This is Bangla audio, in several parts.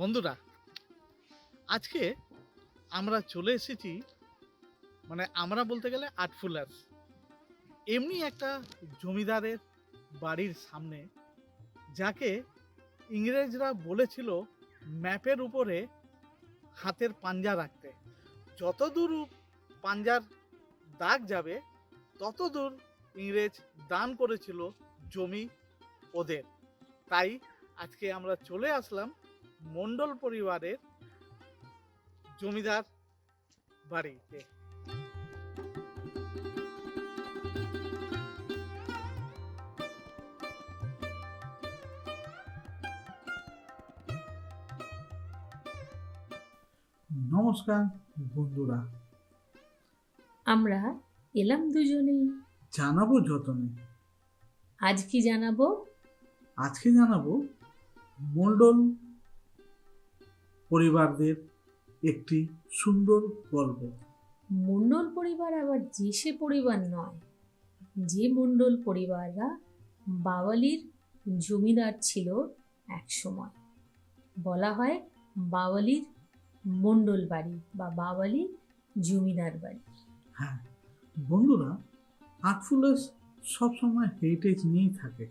বন্ধুরা, আজকে আমরা চলে এসেছি মানে আমরা বলতে গেলে আটফুলার এমনি একটা জমিদারের বাড়ির সামনে, যাকে ইংরেজরা বলেছিল ম্যাপের উপরে হাতের পাঞ্জা রাখতে। যত দূর পাঞ্জার দাগ যাবে তত দূর ইংরেজ দান করেছিল জমি ওদের। তাই আজকে আমরা চলে আসলাম মণ্ডল পরিবারের জমিদার বাড়িতে নমস্কার বন্ধুরা। আমরা এলাম দুজনেই জানাব যতনে। আজ কি জানাব? আজকে জানাব মন্ডল পরিবারদের একটি সুন্দর গল্প। মণ্ডল পরিবার আবার যে সে পরিবার নয় যে মণ্ডল পরিবাররা বাওয়ালির জমিদার ছিল এক সময় বলা হয় বাওয়ালির মণ্ডল বাড়ি বা বাওয়ালি জমিদার বাড়ি। হ্যাঁ বন্ধুরা আর্টফুলাস সবসময় হেরিটেজ নিয়েই থাকে।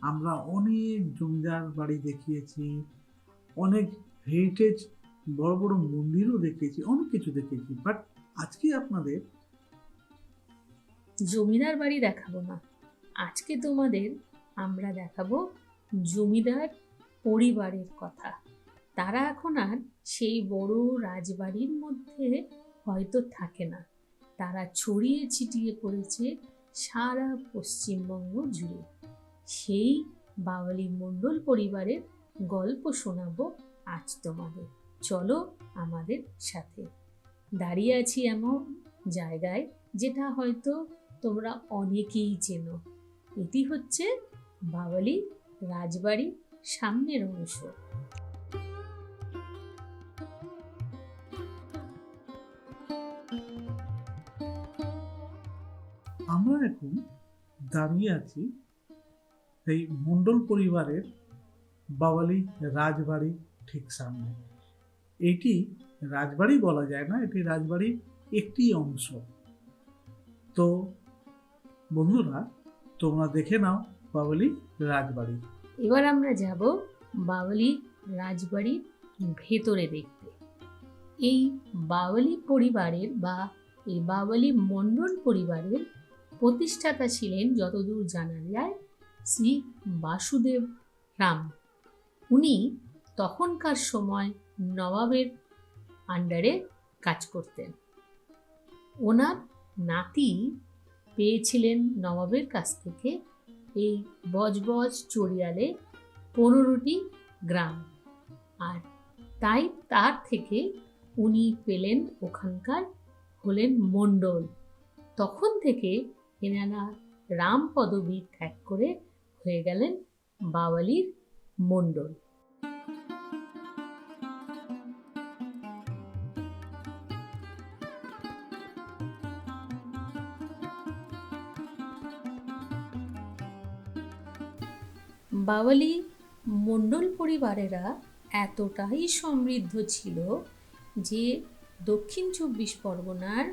আমরা অনেক জমিদার বাড়ি দেখিয়েছি অনেক হেরিটেজ বড় বড় মন্দিরও দেখিয়েছি অনেক কিছু দেখিয়েছি বাট আজকে আপনাদের জমিদার বাড়ি দেখাবো না। আজকে তোমাদের আমরা দেখাবো জমিদার পরিবারের কথা। তারা এখন আর সেই বড় রাজবাড়ির মধ্যে হয়তো থাকে না। তারা ছড়িয়ে ছিটিয়ে পড়েছে সারা পশ্চিমবঙ্গ জুড়ে। সেই বাওয়ালি মণ্ডল পরিবারের গল্প শোনাবো আজ তোমাদের চলো আমাদের সাথে। দাঁড়িয়ে আছি এমন জায়গায় যেটা হয়তো তোমরা অনেকেই চেনো। এটি হচ্ছে বাওয়ালি রাজবাড়ির সামনের অংশ। আমরা এখন দাঁড়িয়ে আছি এই মণ্ডল পরিবারের বাওয়ালি রাজবাড়ি ঠিক সামনে। এটি রাজবাড়ি বলা যায় না, এটি রাজবাড়ির একটি অংশ। তো বন্ধুরা, তোমরা দেখে নাও বাওয়ালি রাজবাড়ি। এবার আমরা যাব বাওয়ালি রাজবাড়ির ভেতরে দেখতে। এই বাওয়ালি পরিবারের বা এই বাওয়ালি মণ্ডল পরিবারের প্রতিষ্ঠাতা ছিলেন যতদূর জানা যায় শ্রী বাসুদেব রাম। উনি তখনকার সময় নবাবের আন্ডারে কাজ করতেন। ওনার নাতি পেয়েছিলেন নবাবের কাছ থেকে এই বজবজ চড়িয়ালে পনেরোটি গ্রাম। আর তাই তার থেকে উনি পেলেন ওখানকার হলেন মণ্ডল। তখন থেকে এনারা রাম পদবী ত্যাগ করে হয়ে গেলেন বাওয়ালির মণ্ডল। বাওয়ালি মণ্ডল পরিবারেরা এতটাই সমৃদ্ধ ছিল যে দক্ষিণ চব্বিশ পরগনার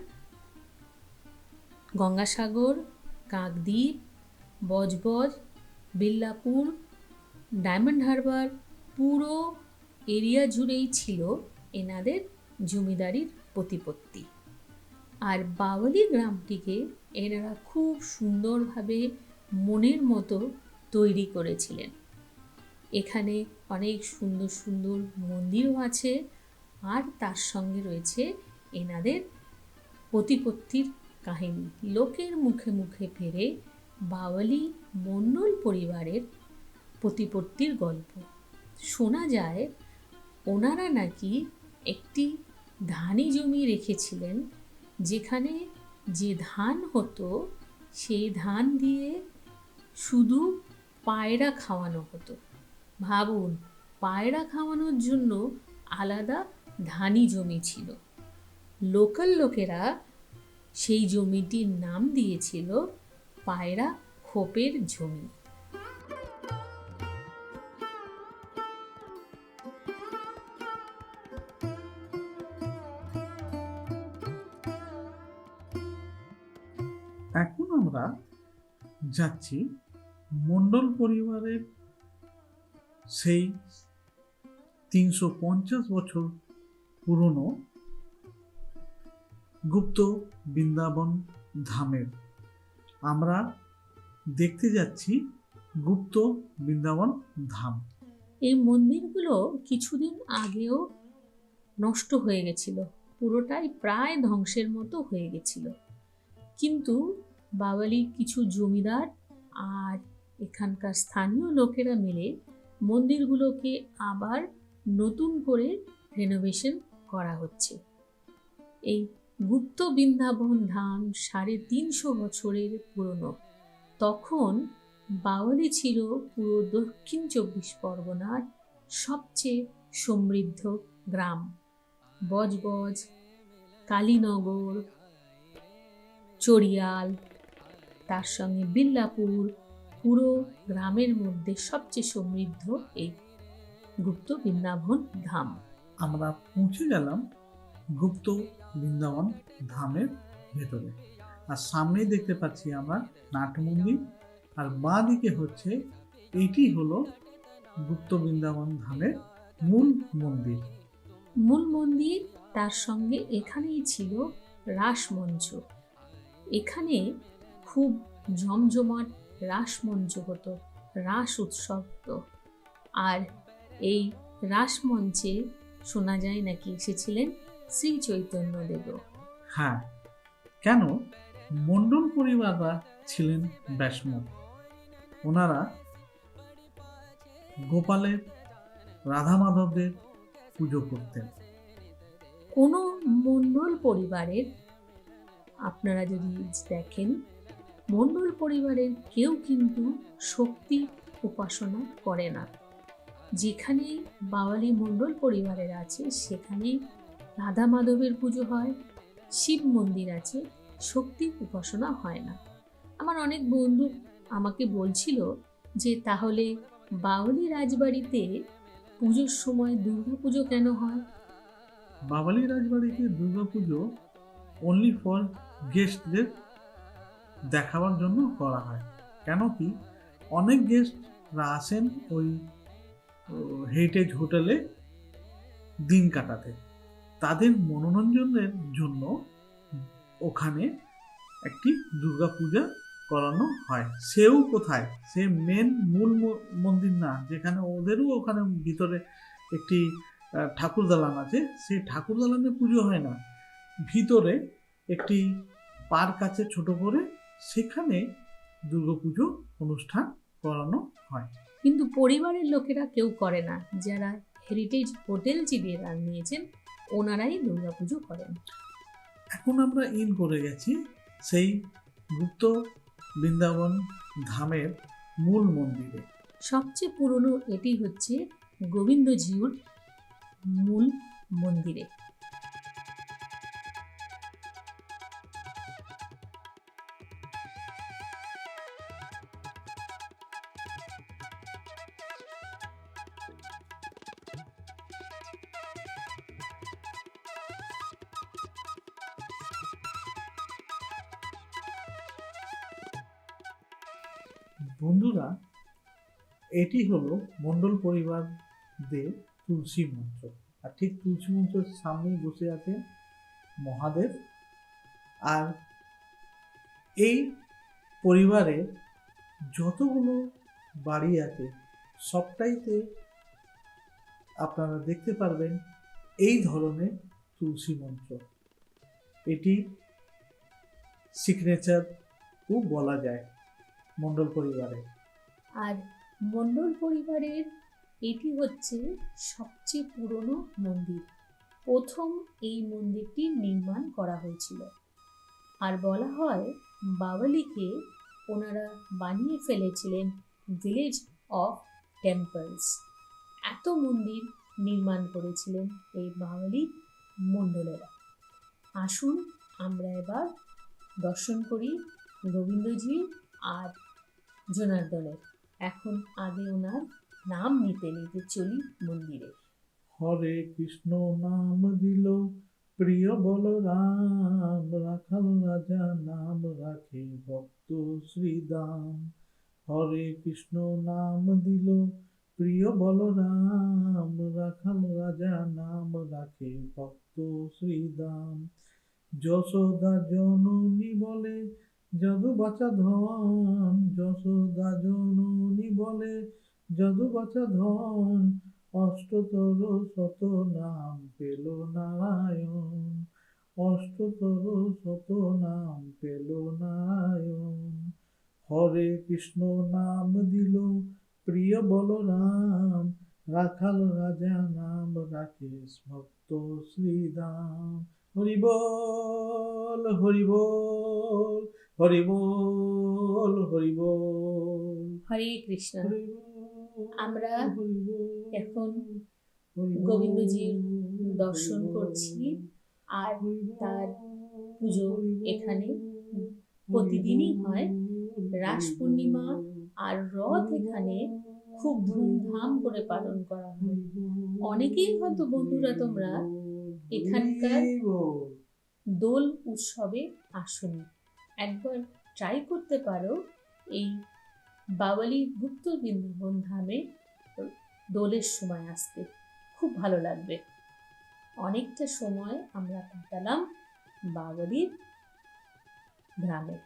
গঙ্গাসাগর, কাকদ্বীপ, বজবজ, বিল্লাপুর, ডায়মন্ড হারবার পুরো এরিয়া জুড়েই ছিল এনাদের জমিদারির প্রতিপত্তি। আর বাওয়ালি গ্রামটিকে এনারা খুব সুন্দরভাবে মনের মতো তৈরি করেছিলেন। এখানে অনেক সুন্দর সুন্দর মন্দিরও আছে আর তার সঙ্গে রয়েছে এনাদের প্রতিপত্তির কাহিনী। লোকের মুখে মুখে ফেরে বাওয়ালি মণ্ডল পরিবারের প্রতিপত্তির গল্প। শোনা যায়, ওনারা নাকি একটি ধানি জমি রেখেছিলেন, যেখানে যে ধান হতো, সেই ধান দিয়ে শুধু পায়রা খাওয়ানো হতো। ভাবুন, পায়রা খাওয়ানোর জন্য আলাদা ধানি জমি ছিল। লোকাল লোকেরা সেই জমিটির নাম দিয়েছিল পায়রা খোপের জমি। এখন আমরা যাচ্ছি মণ্ডল পরিবারের সেই তিনশো পঞ্চাশ বছর পুরনো গুপ্ত বৃন্দাবন ধামের। আমরা দেখতে যাচ্ছি গুপ্ত বৃন্দাবন ধাম। এই মন্দিরগুলো কিছুদিন আগেও নষ্ট হয়ে গেছিল। পুরোটাই প্রায় ধ্বংসের মতো হয়ে গেছিল। কিন্তু বাওয়ালির কিছু জমিদার আর এখানকার স্থানীয় লোকেরা মিলে মন্দিরগুলোকে আবার নতুন করে রেনোভেশন করা হচ্ছে। এই গুপ্ত বৃন্দাবন ধাম সাড়ে তিনশো বছরের পুরনো। তখন বাওয়ালি ছিল পুরো দক্ষিণ চব্বিশ পরগনার সবচেয়ে সমৃদ্ধ গ্রাম। বজবজ, কালীনগর, চড়িয়াল, তার সঙ্গে বিল্লাপুর পুরো গ্রামের মধ্যে সবচেয়ে সমৃদ্ধ এই গুপ্ত বৃন্দাবন ধাম। আমরা পৌঁছে গেলাম গুপ্ত বৃন্দাবন ধামের ভেতরে। আর সামনে দেখতে পাচ্ছি আমরা নাট মন্দির। আর বাঁ দিকে হচ্ছে এটি হলো গুপ্ত বৃন্দাবন ধামের মূল মন্দির। মূল মন্দির তার সঙ্গে এখানেই ছিল রাসমঞ্চ। এখানে খুব জমজমাট রাসমঞ্চ হতো রাস উৎসব হতো আর এই রাসমঞ্চে শোনা যায় নাকি এসেছিলেন শ্রী চৈতন্যদেবও হ্যাঁ কেন? মণ্ডল পরিবাররা ছিলেন ব্যাসমক ওনারা গোপালের রাধা মাধবদের পুজো করতেন। কোনো মণ্ডল পরিবারের আপনারা যদি দেখেন মণ্ডল পরিবারের কেউ কিন্তু শক্তি উপাসনা করে না। যেখানেই বাওয়ালি মণ্ডল পরিবারের আছে, সেখানেই রাধা মাধবের পুজো হয়, শিব মন্দির আছে, শক্তি উপাসনা হয় না। আমার অনেক বন্ধু আমাকে বলছিল যে, তাহলে বাউলি রাজবাড়িতে পুজোর সময় দুর্গা পুজো কেন হয়? বাবালি রাজবাড়িতে দুর্গাপুজো অনলি ফর গেস্টদের দেখাবার জন্য করা হয়। কেন কি? অনেক গেস্টরা আসেন ওই হেরিটেজ হোটেলে দিন কাটাতে। তাদের মনোরঞ্জনের জন্য ওখানে একটি দুর্গাপূজা করানো হয়। সেও কোথায়? সে মেন মূল মন্দির না, যেখানে ওদেরও ওখানে ভিতরে একটি ঠাকুর দালান আছে। সেই ঠাকুর দালানে পুজো হয় না। ভিতরে একটি পার্ক আছে ছোট করে। সেখানে দুর্গাপুজো অনুষ্ঠান করানো হয়। কিন্তু পরিবারের লোকেরা কেউ করে না। যারা হেরিটেজ হোটেল চিবিয়ে নিয়েছেন ওনারাই দুর্গাপুজো করেন। এখন আমরা ইন করে গেছি সেই গুপ্ত বৃন্দাবন ধামের মূল মন্দিরে। সবচেয়ে পুরনো এটি হচ্ছে গোবিন্দজিউর মূল মন্দিরে। বন্ধুরা, এটি হলো মণ্ডল পরিবারদের তুলসী মঞ্চ আর ঠিক তুলসী মঞ্চের সামনেই বসে আছে মহাদেব। আর এই পরিবারে যতগুলো বাড়ি আছে, সবটাইতে আপনারা দেখতে পারবেন এই ধরনের তুলসী মঞ্চ এটি সিগনেচারও বলা যায়। মণ্ডল পরিবারে। আর মণ্ডল পরিবারের এটি হচ্ছে সবচেয়ে পুরনো মন্দির। প্রথম এই মন্দিরটি নির্মাণ করা হয়েছিল। আর বলা হয় বাওয়ালিকে ওনারা বানিয়ে ফেলেছিলেন ভিলেজ অফ টেম্পলস। এত মন্দির নির্মাণ করেছিলেন এই বাওয়ালি মণ্ডলেরা। আসুন আমরা এবার দর্শন করি গোবিন্দজি আর জনার্দনের। এখন আগে ওনার নাম নিতে নিতে চলি মন্দিরে। হরে কৃষ্ণ নাম দিল, প্রিয় বলরাম, রাখাল রাজা নাম রাখে ভক্ত শ্রীদাম। হরে কৃষ্ণ নাম দিল, প্রিয় বলরাম, রাখাল রাজা নাম রাখে ভক্ত শ্রীদাম। যশোদা জননী বলে যদু বাচা ধন, যশোদা জননী বলে, যদু বাচা ধন, অষ্টতর শত নাম পেল নারায়ণ, অষ্টতর শত নাম পেল নারায়ণ। হরে কৃষ্ণ নাম দিল প্রিয় বলরাম, রাখাল রাজা নাম রাকেশ ভক্ত শ্রীরাম হরি বল হরি বল হরি বল। হরে কৃষ্ণ। আমরা এখন গোবিন্দজির দর্শন করছি আর তার পুজো এখানে প্রতিদিনই হয়। রাস পূর্ণিমা আর রথ এখানে খুব ধুমধাম করে পালন করা হয়। অনেকেই হয়তো বন্ধুরা তোমরা এখানকার দোল উৎসবে আসনি। একবার ট্রাই করতে পারো এই বাওয়ালি গুপ্ত বৃন্দাবন ধামে দোলের সময় আসতে। খুব ভালো লাগবে। অনেকটা সময় আমরা কাটালাম বাওয়ালির গ্রামে।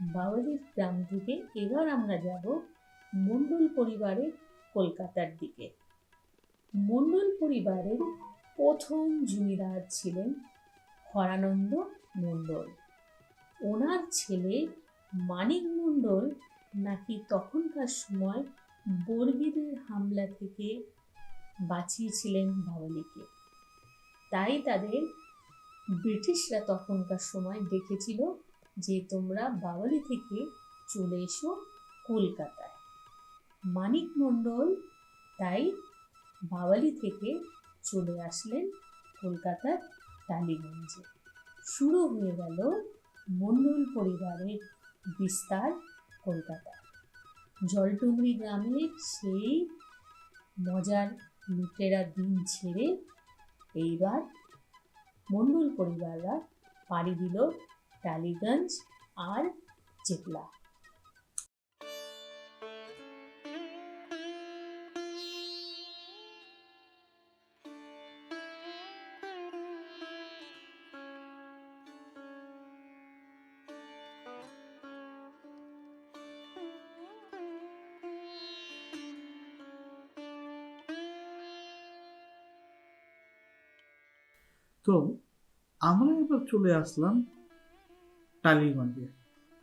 বাওয়ালির গ্রাম থেকে এবার আমরা যাব মণ্ডল পরিবারের কলকাতার দিকে। মণ্ডল পরিবারের প্রথম জমিদার ছিলেন হরানন্দ মণ্ডল। ওনার ছেলে মানিক মণ্ডল নাকি তখনকার সময় বর্গীদের হামলা থেকে বাঁচিয়েছিলেন বাওয়ালিকে তাই তাদের ব্রিটিশরা তখনকার সময় দেখেছিল যে তোমরা বাওয়ালি থেকে চলে এসো কলকাতায়। মানিক মণ্ডল তাই বাওয়ালি থেকে চলে আসলেন কলকাতার টালিগঞ্জে। শুরু হয়ে গেল মণ্ডল পরিবারের বিস্তার কলকাতা। জলটুমরি গ্রামের সেই মজার লুটেরা দিন ছেড়ে এইবার মন্ডল পরিবাররা পাড়ি দিল টালিগঞ্জ আর চেতলা তো আমরা এবার চলে আসলাম টালিগঞ্জে।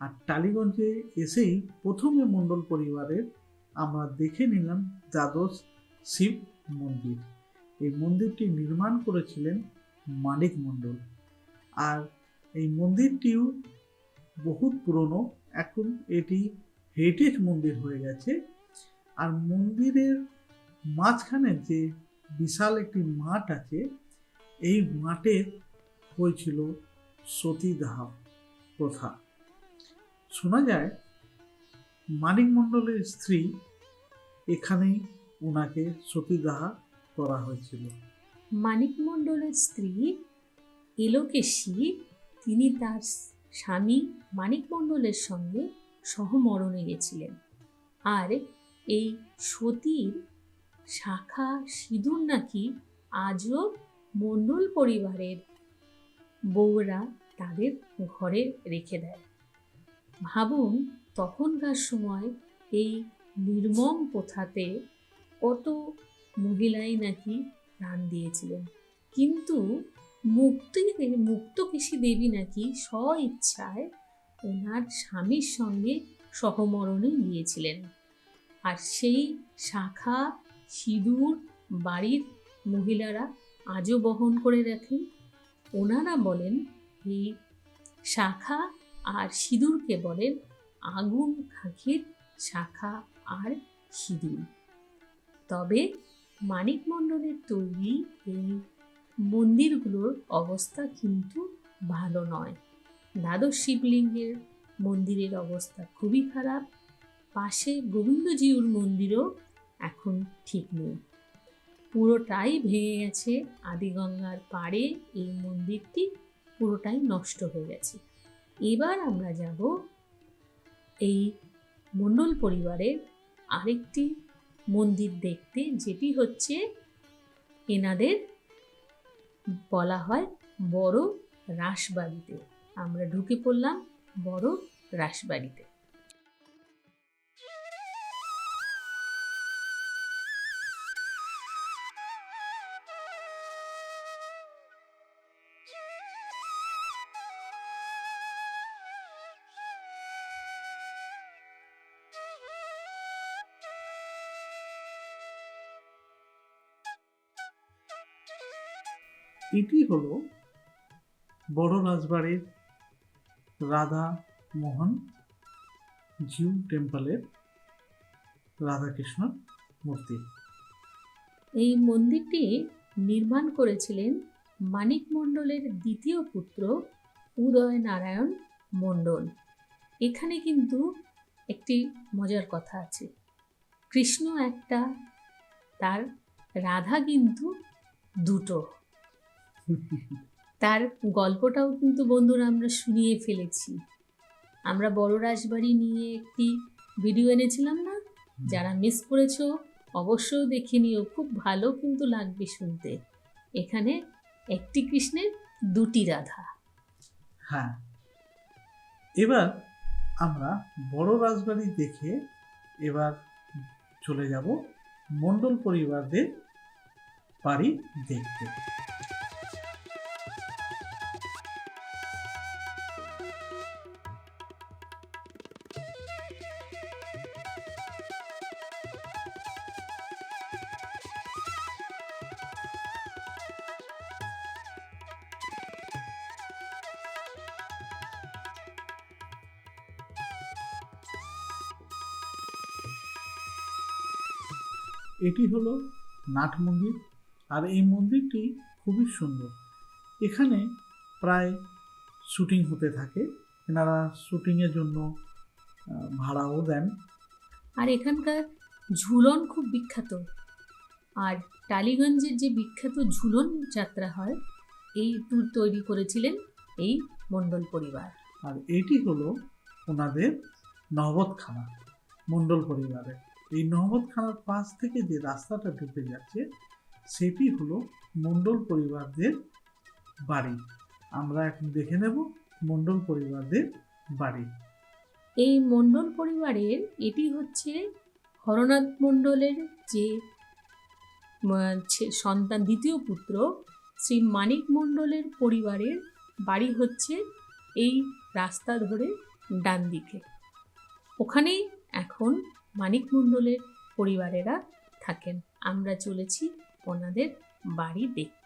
আর টালিগঞ্জে এসেই প্রথমে মণ্ডল পরিবারের আমরা দেখে নিলাম দ্বাদশ শিব মন্দির। এই মন্দিরটি নির্মাণ করেছিলেন মানিক মণ্ডল। আর এই মন্দিরটিও বহুত পুরনো, এখন এটি হেরিটেজ মন্দির হয়ে গেছে। আর মন্দিরের মাঝখানে যে বিশাল একটি মাঠ আছে এই মাঠে হয়েছিল সতীদাহ প্রথা। শোনা যায়, মানিক মণ্ডলের স্ত্রী এখানেই ওনাকে সতীদাহ করা হয়েছিল। মানিক মণ্ডলের স্ত্রী এলোকেশী তিনি তার স্বামী মানিক মণ্ডলের সঙ্গে সহমরণে গেছিলেন। আর এই সতীর শাখা সিঁদুর নাকি আজও মণ্ডল পরিবারের বউরা তাদের ঘরে রেখে দেয়। ভাবুন, তখনকার সময় এই নির্মম প্রথাতে কত মহিলাই নাকি প্রাণ দিয়েছিলেন। কিন্তু মুক্তি মুক্তকেশী দেবী নাকি স্ব ইচ্ছায় ওনার স্বামীর সঙ্গে সহমরণে গিয়েছিলেন। আর সেই শাখা, সিঁদুর বাড়ির মহিলারা আজও বহন করে রাখেন। ওনারা বলেন এই শাখা আর সিঁদুরকে বলেন, আগুন খাঁকির শাখা আর সিঁদুর। তবে মানিক মণ্ডলের তৈরি এই মন্দিরগুলোর অবস্থা কিন্তু ভালো নয়। দ্বাদশ শিবলিঙ্গের মন্দিরের অবস্থা খুবই খারাপ। পাশে গোবিন্দজিউর মন্দিরও এখন ঠিক নেই। পুরোটাই ভেঙে গেছে আদিগঙ্গার পাড়ে এই মন্দিরটি পুরোটাই নষ্ট হয়ে গেছে। এবার আমরা যাব এই মণ্ডল পরিবারের আরেকটি মন্দির দেখতে, যেটি হচ্ছে এনাদের বলা হয় বড় রাসবাড়িতে। আমরা ঢুকে পড়লাম বড় রাসবাড়িতে। এটি হলো বড় রাজবাড়ির রাধা মোহন জিউ টেম্পলের রাধাকৃষ্ণ মূর্তি। এই মন্দিরটি নির্মাণ করেছিলেন মানিক মণ্ডলের দ্বিতীয় পুত্র উদয় নারায়ণ মণ্ডল। এখানে কিন্তু একটি মজার কথা আছে। কৃষ্ণ একটা, তার রাধা কিন্তু দুটো। তার গল্পটাও কিন্তু বন্ধুরা আমরা শুনিয়ে ফেলেছি। আমরা বড় রাজবাড়ি নিয়ে একটি ভিডিও এনেছিলাম না? যারা মিস করেছ অবশ্যই দেখে নিও। খুব ভালো কিন্তু লাগবে শুনতে। এখানে একটি কৃষ্ণের দুটি রাধা। হ্যাঁ। এবার আমরা বড় রাজবাড়ি দেখে এবার চলে যাব মণ্ডল পরিবারদের বাড়ি দেখতে। এটি হলো নাট মন্দির আর এই মন্দিরটি খুবই সুন্দর। এখানে প্রায় শুটিং হতে থাকে। এনারা শুটিংয়ের জন্য ভাড়াও দেন। আর এখানকার ঝুলন খুব বিখ্যাত। আর টালিগঞ্জের যে বিখ্যাত ঝুলন যাত্রা হয় এই ট্যুর তৈরি করেছিলেন এই মণ্ডল পরিবার। আর এটি হলো ওনাদের নহবতখানা মণ্ডল পরিবারের। এই নহবতখানার পাশ থেকে যে রাস্তাটা ঢুকে যাচ্ছে, সেটি হলো মণ্ডল পরিবারদের বাড়ি। আমরা এখন দেখে নেব মণ্ডল পরিবারদের বাড়ি। এই মণ্ডল পরিবারের এটি হচ্ছে হরনাথ মণ্ডলের যে সন্তান, দ্বিতীয় পুত্র, শ্রী মানিক মণ্ডলের পরিবারের বাড়ি হচ্ছে এই রাস্তা ধরে ডান দিকে ওখানেই এখন মানিক মণ্ডলের পরিবারেরা থাকেন। আমরা চলেছি ওনাদের বাড়ি দেখতে।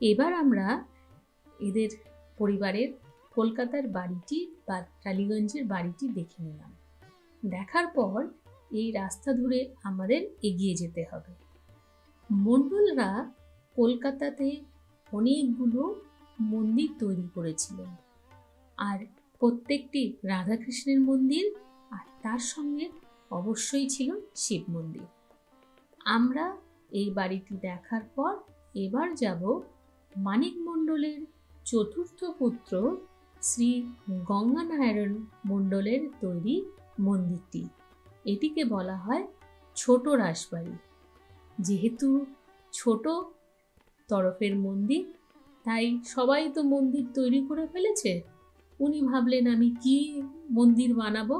এবার আমরা এদের পরিবারের কলকাতার বাড়িটি বা টালিগঞ্জের বাড়িটি দেখে নিলাম। দেখার পর এই রাস্তা ধরে আমাদের এগিয়ে যেতে হবে। মণ্ডলরা কলকাতাতে অনেকগুলো মন্দির তৈরি করেছিলেন। আর প্রত্যেকটি রাধাকৃষ্ণের মন্দির আর তার সঙ্গে অবশ্যই ছিল শিব মন্দির। আমরা এই বাড়িটি দেখার পর এবার যাব মানিক মণ্ডলের চতুর্থ পুত্র শ্রী গঙ্গানারায়ণ মণ্ডলের তৈরি মন্দিরটি। এটিকে বলা হয় ছোট রাসবাড়ি। যেহেতু ছোট তরফের মন্দির, তাই সবাই তো মন্দির তৈরি করে ফেলেছে। উনি ভাবলেন, আমি কি মন্দির বানাবো?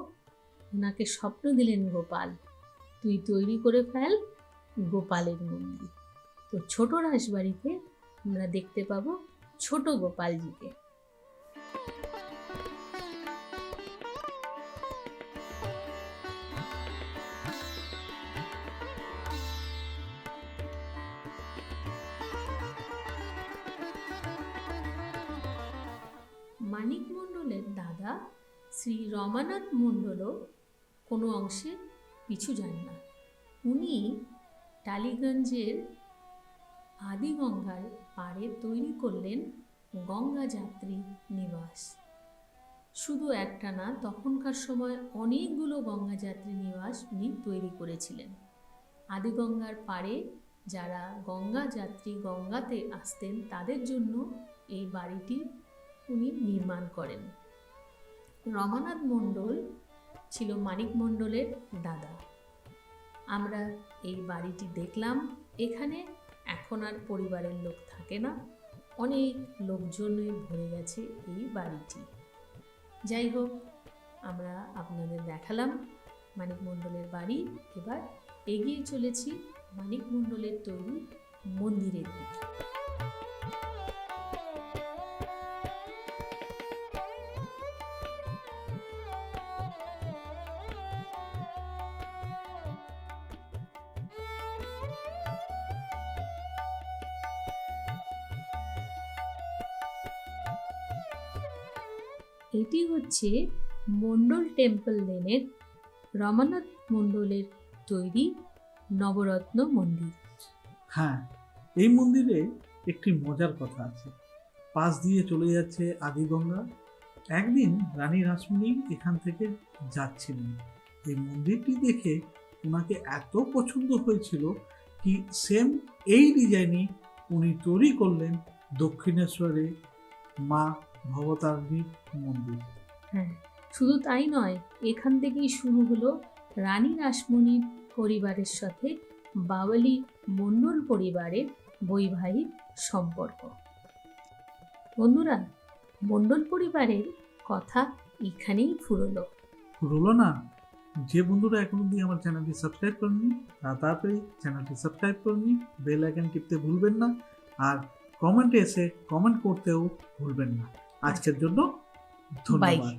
ওনাকে স্বপ্ন দিলেন, গোপাল, তুই তৈরি করে ফেল গোপালের মন্দির। তো ছোট রাসবাড়িতে আমরা দেখতে পাবো ছোট গোপালজিকে। মানিক মণ্ডলের দাদা শ্রী রমানাথ মণ্ডলও কোনো অংশে পিছু যান না। উনি টালিগঞ্জের আদিগঙ্গার পাড়ে তৈরি করলেন গঙ্গা যাত্রী নিবাস। শুধু একটা না, তখনকার সময় অনেকগুলো গঙ্গা যাত্রী নিবাস উনি তৈরি করেছিলেন। আদিগঙ্গার পাড়ে যারা গঙ্গা যাত্রী গঙ্গাতে আসতেন, তাদের জন্য এই বাড়িটি উনি নির্মাণ করেন। রমানাথ মণ্ডল ছিল মানিক মণ্ডলের দাদা। আমরা এই বাড়িটি দেখলাম। এখানে এখন আর পরিবারের লোক থাকে না। অনেক লোকজনে ভরে গেছে এই বাড়িটি। যাই হোক, আমরা আপনাদের দেখালাম মানিক মণ্ডলের বাড়ি। এবার এগিয়ে চলেছি মানিক মণ্ডলের তৈরি মন্দিরের দিকে। হচ্ছে মণ্ডল টেম্পল লেনের রমানাথ মণ্ডলের তৈরি নবরত্ন মন্দির। হ্যাঁ এই মন্দিরে একটি মজার কথা আছে। পাশ দিয়ে চলে যাচ্ছে আদিগঙ্গা একদিন রানী রাসমণি এখান থেকে যাচ্ছিলেন। এই মন্দিরটি দেখে ওনাকে এত পছন্দ হয়েছিল কি সেম এই ডিজাইনই উনি তৈরি করলেন দক্ষিণেশ্বরে মা ভবতারিণীর মন্দির। হ্যাঁ। শুধু তাই নয় এখান থেকেই শুরু হলো রানী রাসমণির পরিবারের সাথে বাওয়ালি মণ্ডল পরিবারের বৈবাহিক সম্পর্ক। বন্ধুরা মণ্ডল পরিবারের কথা এখানেই ফুরলো। রলো না? যে বন্ধুরা এখন অব্দি আমার চ্যানেলটি সাবস্ক্রাইব করেনি তারা তাড়াতাড়ি চ্যানেলটি সাবস্ক্রাইব করেনি বেল আইকন টিপতে ভুলবেন না আর কমেন্টে এসে কমেন্ট করতেও ভুলবেন না। আজকের জন্য ধন্যবাদ